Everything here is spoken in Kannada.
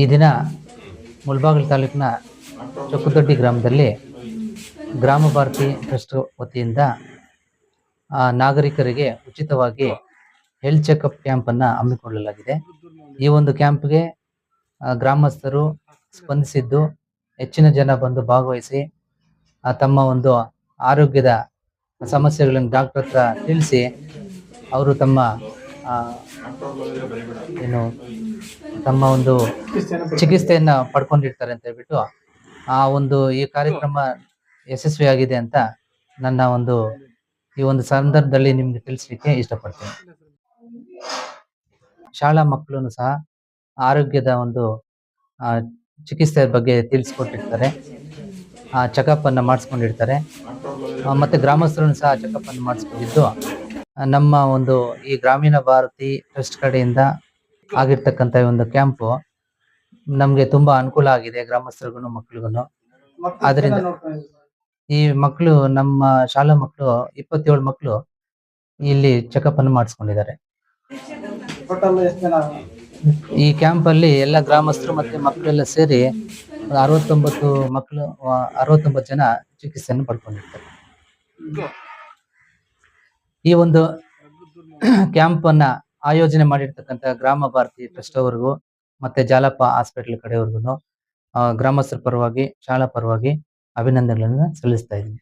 ಈ ದಿನ ಮುಳಬಾಗಿಲು ತಾಲೂಕಿನ ಚೊಕ್ಕದೊಡ್ಡಿ ಗ್ರಾಮದಲ್ಲಿ ಗ್ರಾಮ ಭಾರತಿ ಟ್ರಸ್ಟ್ ವತಿಯಿಂದ ನಾಗರಿಕರಿಗೆ ಉಚಿತವಾಗಿ ಹೆಲ್ತ್ ಚೆಕಪ್ ಕ್ಯಾಂಪನ್ನು ಹಮ್ಮಿಕೊಳ್ಳಲಾಗಿದೆ. ಈ ಒಂದು ಕ್ಯಾಂಪ್ಗೆ ಗ್ರಾಮಸ್ಥರು ಸ್ಪಂದಿಸಿದ್ದು, ಹೆಚ್ಚಿನ ಜನ ಬಂದು ಭಾಗವಹಿಸಿ ತಮ್ಮ ಒಂದು ಆರೋಗ್ಯದ ಸಮಸ್ಯೆಗಳನ್ನು ಡಾಕ್ಟರ್ ಹತ್ರ ತಿಳಿಸಿ, ಅವರು ತಮ್ಮ ಏನು ತಮ್ಮ ಒಂದು ಚಿಕಿತ್ಸೆಯನ್ನ ಪಡ್ಕೊಂಡಿರ್ತಾರೆ ಅಂತ ಹೇಳ್ಬಿಟ್ಟು ಆ ಒಂದು ಈ ಕಾರ್ಯಕ್ರಮ ಯಶಸ್ವಿ ಆಗಿದೆ ಅಂತ ನನ್ನ ಒಂದು ಈ ಒಂದು ಸಂದರ್ಭದಲ್ಲಿ ನಿಮ್ಗೆ ತಿಳಿಸ್ಲಿಕ್ಕೆ ಇಷ್ಟಪಡ್ತೀನಿ. ಶಾಲಾ ಮಕ್ಕಳು ಸಹ ಆರೋಗ್ಯದ ಒಂದು ಚಿಕಿತ್ಸೆ ಬಗ್ಗೆ ತಿಳಿಸ್ಕೊಟ್ಟಿರ್ತಾರೆ. ಆ ಚೆಕಪ್ ಅನ್ನ ಮಾಡಿಸ್ಕೊಂಡಿರ್ತಾರೆ ಮತ್ತೆ ಗ್ರಾಮಸ್ಥರನ್ನು ಸಹ ಚೆಕಪ್ ಅನ್ನು ಮಾಡಿಸ್ಕೊಂಡಿದ್ದು ನಮ್ಮ ಒಂದು ಈ ಗ್ರಾಮೀಣ ಭಾರತಿ ಟ್ರಸ್ಟ್ ಕಡೆಯಿಂದ ಆಗಿರ್ತಕ್ಕಂಥ ಈ ಒಂದು ಕ್ಯಾಂಪು ನಮ್ಗೆ ತುಂಬಾ ಅನುಕೂಲ ಆಗಿದೆ ಗ್ರಾಮಸ್ಥರಿಗೂ ಮಕ್ಳಿಗೂ ಆದ್ರಿಂದ ಈ ಮಕ್ಕಳು ನಮ್ಮ ಶಾಲಾ ಮಕ್ಕಳು ಇಪ್ಪತ್ತೇಳು ಮಕ್ಕಳು ಇಲ್ಲಿ ಚೆಕಪ್ ಅನ್ನು ಮಾಡಿಸ್ಕೊಂಡಿದ್ದಾರೆ ಈ ಕ್ಯಾಂಪ್ ಅಲ್ಲಿ ಎಲ್ಲ ಗ್ರಾಮಸ್ಥರು ಮತ್ತೆ ಮಕ್ಕಳೆಲ್ಲ ಸೇರಿ ಅರವತ್ತೊಂಬತ್ತು ಮಕ್ಕಳು ಅರವತ್ತೊಂಬತ್ತು ಜನ ಚಿಕಿತ್ಸೆಯನ್ನು ಪಡ್ಕೊಂಡಿರ್ತಾರೆ. ಈ ಒಂದು ಕ್ಯಾಂಪ್ ಅನ್ನ ಆಯೋಜನೆ ಮಾಡಿರ್ತಕ್ಕಂಥ ಗ್ರಾಮ ಭಾರತಿ ಟ್ರಸ್ಟ್ ಅವ್ರಿಗೂ ಮತ್ತೆ ಜಾಲಪ್ಪ ಹಾಸ್ಪಿಟಲ್ ಕಡೆಯವ್ರಿಗೂ ಗ್ರಾಮಸ್ಥರ ಪರವಾಗಿ, ಶಾಲಾ ಪರವಾಗಿ ಅಭಿನಂದನೆಗಳನ್ನು ಸಲ್ಲಿಸ್ತಾ ಇದ್ದೀನಿ.